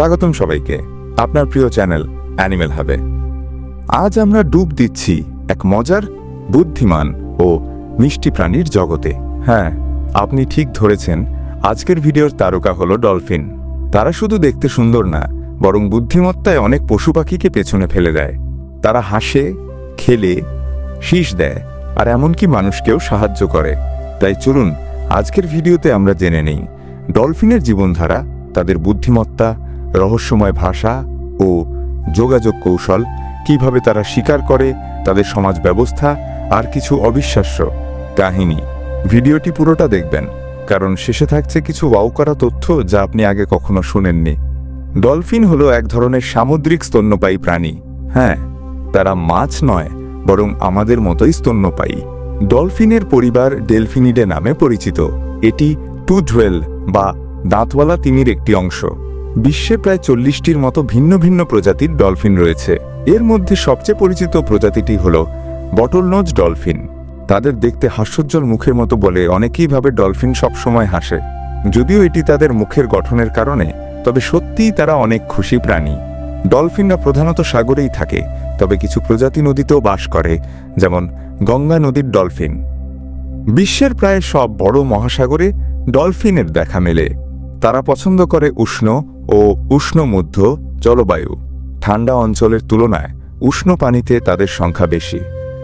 স্বাগতম সবাইকে। আপনার প্রিয় চ্যানেল অ্যানিমেল হাবে। আজ আমরা ডুব দিচ্ছি এক মজার, বুদ্ধিমান ও মিষ্টি প্রাণীর জগতে। হ্যাঁ আপনি ঠিক ধরেছেন, আজকের ভিডিওর তারকা হলো ডলফিন। তারা শুধু দেখতে সুন্দর না, বরং বুদ্ধিমত্তায় অনেক পশু পাখিকে পেছনে ফেলে দেয়। তারা হাসে, খেলে, শীষ দেয়, আর এমনকি মানুষকেও সাহায্য করে। তাই চলুন, আজকের ভিডিওতে আমরা জেনে নেই, ডলফিনের জীবনধারা, তাদের বুদ্ধিমত্তা রহস্যময় ভাষা ও যোগাযোগ কৌশল, কীভাবে তারা স্বীকার করে তাদের সমাজ ব্যবস্থা আর কিছু অবিশ্বাস্য কাহিনী। ভিডিওটি পুরোটা দেখবেন, কারণ শেষে থাকছে কিছু ওয়াও করা তথ্য যা আপনি আগে কখনো শুনেননি। ডলফিন হলো এক ধরনের সামুদ্রিক স্তন্যপায়ী প্রাণী। হ্যাঁ তারা মাছ নয়, বরং আমাদের মতোই স্তন্যপায়ী। ডলফিনের পরিবার ডেলফিনিডে নামে পরিচিত। এটি টুডওয়েল বা দাঁতওয়ালা তিমির একটি অংশ। বিশ্বে প্রায় চল্লিশটির মতো ভিন্ন ভিন্ন প্রজাতির ডলফিন রয়েছে। এর মধ্যে সবচেয়ে পরিচিত প্রজাতিটি হল বটলনোজ ডলফিন। তাদের দেখতে হাস্যোজ্জ্বল মুখের মতো বলে অনেকেই ভাবে ডলফিন সবসময় হাসে। যদিও এটি তাদের মুখের গঠনের কারণে, তবে সত্যিই তারা অনেক খুশি প্রাণী। ডলফিনরা প্রধানত সাগরেই থাকে, তবে কিছু প্রজাতি নদীতেও বাস করে, যেমন গঙ্গা নদীর ডলফিন। বিশ্বের প্রায় সব বড় মহাসাগরে ডলফিনের দেখা মেলে। তারা পছন্দ করে উষ্ণ ও উষ্ণ মধ্য জলবায়ু। ঠান্ডা অঞ্চলের তুলনায় উষ্ণ পানিতে তাদের সংখ্যা বেশি।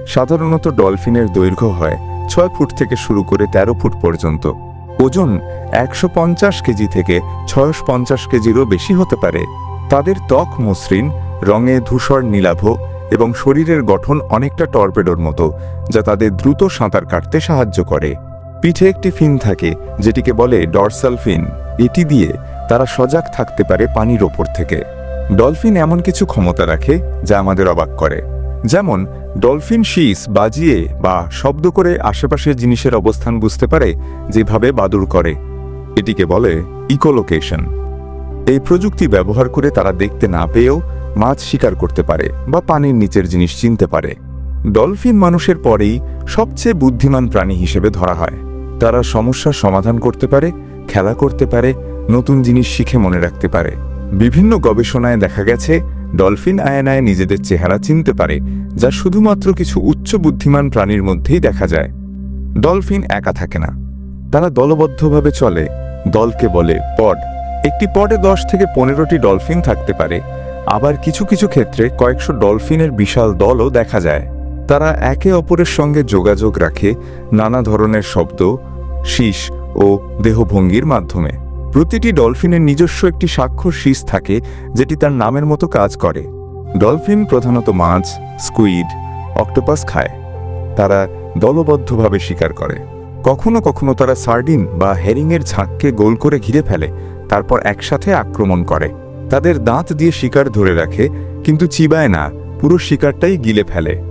সাধারণত ডলফিনের দৈর্ঘ্য হয় ছয় ফুট থেকে শুরু করে ১৩ ফুট পর্যন্ত। ওজন একশো পঞ্চাশ কেজি থেকে ছয়শো পঞ্চাশ কেজিরও বেশি হতে পারে। তাদের ত্বক মসৃণ, রঙে ধূসর, নীলাভ এবং শরীরের গঠন অনেকটা টর্পেডোর মতো, যা তাদের দ্রুত সাঁতার কাটতে সাহায্য করে। পিঠে একটি ফিন থাকে, যেটিকে বলে ডরসাল ফিন। এটি দিয়ে তারা সজাগ থাকতে পারে পানির ওপর থেকে। ডলফিন এমন কিছু ক্ষমতা রাখে যা আমাদের অবাক করে। যেমন, ডলফিন শীস বাজিয়ে বা শব্দ করে আশেপাশের জিনিসের অবস্থান বুঝতে পারে যেভাবে বাদুর করে। এটিকে বলে ইকোলোকেশন। এই প্রযুক্তি ব্যবহার করে তারা দেখতে না পেয়েও মাছ শিকার করতে পারে বা পানির নিচের জিনিস চিনতে পারে। ডলফিন মানুষের পরেই সবচেয়ে বুদ্ধিমান প্রাণী হিসেবে ধরা হয়। তারা সমস্যার সমাধান করতে পারে খেলা করতে পারে, নতুন জিনিস শিখে মনে রাখতে পারে। বিভিন্ন গবেষণায় দেখা গেছে, ডলফিন আয়নায় নিজেদের চেহারা চিনতে পারে, যা শুধুমাত্র কিছু উচ্চ বুদ্ধিমান প্রাণীর মধ্যেই দেখা যায়। ডলফিন একা থাকে না। তারা দলবদ্ধভাবে চলে। দলকে বলে পড। একটি পডে দশ থেকে পনেরোটি ডলফিন থাকতে পারে। আবার কিছু কিছু ক্ষেত্রে কয়েকশো ডলফিনের বিশাল দলও দেখা যায়। তারা একে অপরের সঙ্গে যোগাযোগ রাখে, নানা ধরনের শব্দ, শীষ ও দেহভঙ্গির মাধ্যমে। প্রতিটি ডলফিনের নিজস্ব একটি স্বাক্ষর শীষ থাকে, যেটি তার নামের মতো কাজ করে। ডলফিন প্রধানত মাছ, স্কুইড, অক্টোপাস খায়। তারা দলবদ্ধভাবে শিকার করে। কখনো কখনো তারা সার্ডিন বা হেরিংয়ের ঝাঁককে গোল করে ঘিরে ফেলে, তারপর একসাথে আক্রমণ করে। তাদের দাঁত দিয়ে শিকার ধরে রাখে, কিন্তু চিবায় না, পুরো শিকারটাই গিলে ফেলে।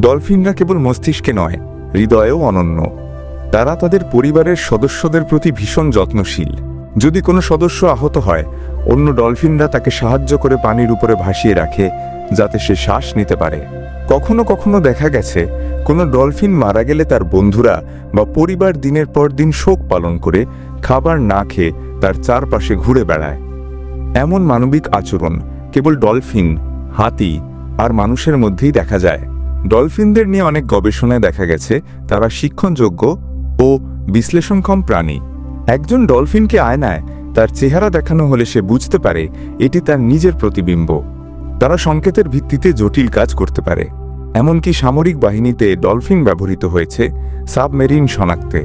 ডলফিনরা কেবল মস্তিষ্কে নয়, হৃদয়েও অনন্য। তারা তাদের পরিবারের সদস্যদের প্রতি ভীষণ যত্নশীল। যদি কোনো সদস্য আহত হয়, অন্য ডলফিনরা তাকে সাহায্য করে পানির উপরে ভাসিয়ে রাখে, যাতে সে শ্বাস নিতে পারে। কখনো কখনো দেখা গেছে, কোনো ডলফিন মারা গেলে তার বন্ধুরা বা পরিবার দিনের পর দিন শোক পালন করে খাবার না খেয়ে তার চারপাশে ঘুরে বেড়ায়। এমন মানবিক আচরণ কেবল ডলফিন, হাতি আর মানুষের মধ্যেই দেখা যায়। ডলফিনদের নিয়ে অনেক গবেষণায় দেখা গেছে, তারা শিক্ষণযোগ্য ও বিশ্লেষণক্ষম প্রাণী। একজন ডলফিনকে আয়নায় তার চেহারা দেখানো হলে সে বুঝতে পারে এটি তার নিজের প্রতিবিম্ব। তারা সংকেতের ভিত্তিতে জটিল কাজ করতে পারে। এমনকি সামরিক বাহিনীতে ডলফিন ব্যবহৃত হয়েছে সাবমেরিন শনাক্তে।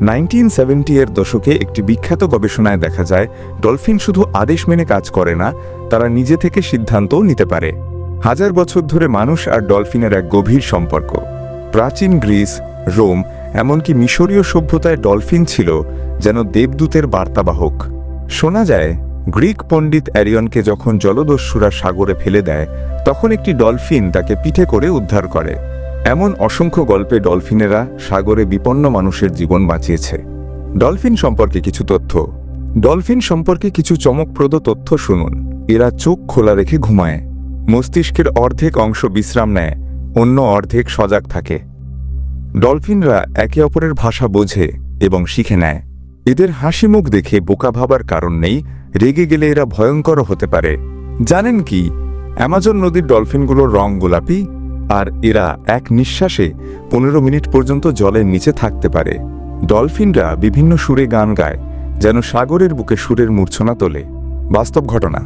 নাইনটিন সেভেন্টি এর দশকে একটি বিখ্যাত গবেষণায় দেখা যায়, ডলফিন শুধু আদেশ মেনে কাজ করে না, তারা নিজে থেকে সিদ্ধান্তও নিতে পারে। হাজার বছর ধরে মানুষ আর ডলফিনের এক গভীর সম্পর্ক। প্রাচীন গ্রিস, রোম এমনকি মিশরীয় সভ্যতায় ডলফিন ছিল যেন দেবদূতের বার্তাবাহক। শোনা যায়, গ্রিক পণ্ডিত অ্যারিয়নকে যখন জলদস্যুরা সাগরে ফেলে দেয়, তখন একটি ডলফিন তাকে পিঠে করে উদ্ধার করে। এমন অসংখ্য গল্পে ডলফিনেরা সাগরে বিপন্ন মানুষের জীবন বাঁচিয়েছে। ডলফিন সম্পর্কে কিছু তথ্য। ডলফিন সম্পর্কে কিছু চমকপ্রদ তথ্য শুনুন। এরা চোখ খোলা রেখে ঘুমায়। মস্তিষ্কের অর্ধেক অংশ বিশ্রাম নেয়, অন্য অর্ধেক সজাগ থাকে। ডলফিনরা একে অপরের ভাষা বোঝে এবং শিখে নেয়। এদের হাসি মুখ দেখে বোকা ভাবার কারণ নেই, রেগে গেলে এরা ভয়ঙ্কর হতে পারে। জানেন কি, অ্যামাজন নদীর ডলফিনগুলোর রং গোলাপি, আর এরা এক নিঃশ্বাসে পনেরো মিনিট পর্যন্ত জলের নিচে থাকতে পারে। ডলফিনরা বিভিন্ন সুরে গান গায়, যেন সাগরের বুকে সুরের মূর্ছনা তোলে। বাস্তব ঘটনা।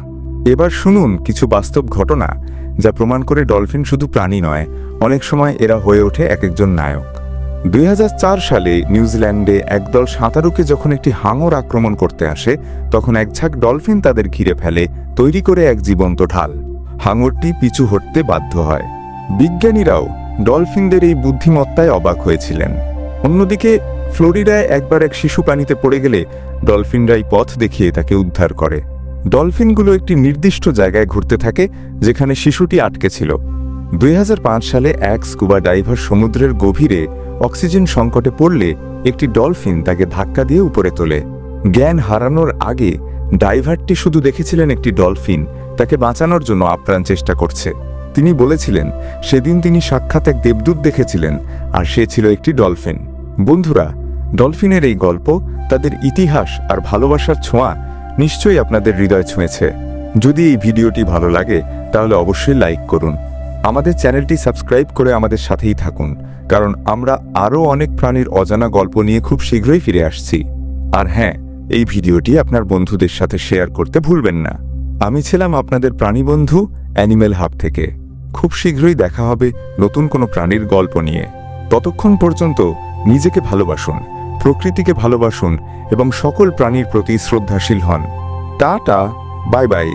এবার শুনুন কিছু বাস্তব ঘটনা, যা প্রমাণ করে ডলফিন শুধু প্রাণী নয়, অনেক সময় এরা হয়ে ওঠে এক একজন নায়ক। দুই হাজার চার সালে নিউজিল্যান্ডে একদল সাঁতারুকে যখন একটি হাঙর আক্রমণ করতে আসে, তখন এক ঝাঁক ডলফিন তাদের ঘিরে ফেলে, তৈরি করে এক জীবন্ত ঢাল। হাঙরটি পিছু হটতে বাধ্য হয়। বিজ্ঞানীরাও ডলফিনদের এই বুদ্ধিমত্তায় অবাক হয়েছিলেন। অন্যদিকে, ফ্লোরিডায় একবার এক শিশু পানিতে পড়ে গেলে ডলফিনরাই পথ দেখিয়ে তাকে উদ্ধার করে। ডলফিনগুলো একটি নির্দিষ্ট জায়গায় ঘুরতে থাকে, যেখানে শিশুটি আটকে ছিল। দুই হাজার পাঁচ সালে এক স্কুবা ডাইভার সমুদ্রের গভীরে অক্সিজেন সংকটে পড়লে একটি ডলফিন তাকে ধাক্কা দিয়ে উপরে তোলে। জ্ঞান হারানোর আগে ডাইভারটি শুধু দেখেছিলেন একটি ডলফিন, তাকে বাঁচানোর জন্য আপ্রাণ চেষ্টা করছে। তিনি বলেছিলেন, সেদিন তিনি সাক্ষাৎ এক দেবদূত দেখেছিলেন, আর সে ছিল একটি ডলফিন। বন্ধুরা, ডলফিনের এই গল্প তাদের ইতিহাস আর ভালোবাসার ছোঁয়া নিশ্চয়ই আপনাদের হৃদয় ছুঁয়েছে। যদি এই ভিডিওটি ভালো লাগে, তাহলে অবশ্যই লাইক করুন। আমাদের চ্যানেলটি সাবস্ক্রাইব করে আমাদের সাথেই থাকুন, কারণ আমরা আরও অনেক প্রাণীর অজানা গল্প নিয়ে খুব শীঘ্রই ফিরে আসছি। আর হ্যাঁ এই ভিডিওটি আপনার বন্ধুদের সাথে শেয়ার করতে ভুলবেন না। আমি ছিলাম আপনাদের প্রাণী বন্ধু অ্যানিমেল হাব থেকে। খুব শীঘ্রই দেখা হবে নতুন কোনো প্রাণীর গল্প নিয়ে। ততক্ষণ পর্যন্ত নিজেকে ভালোবাসুন, প্রকৃতিকে ভালোবাসুন এবং সকল প্রাণীর প্রতি শ্রদ্ধাশীল হন। Tata, bye bye.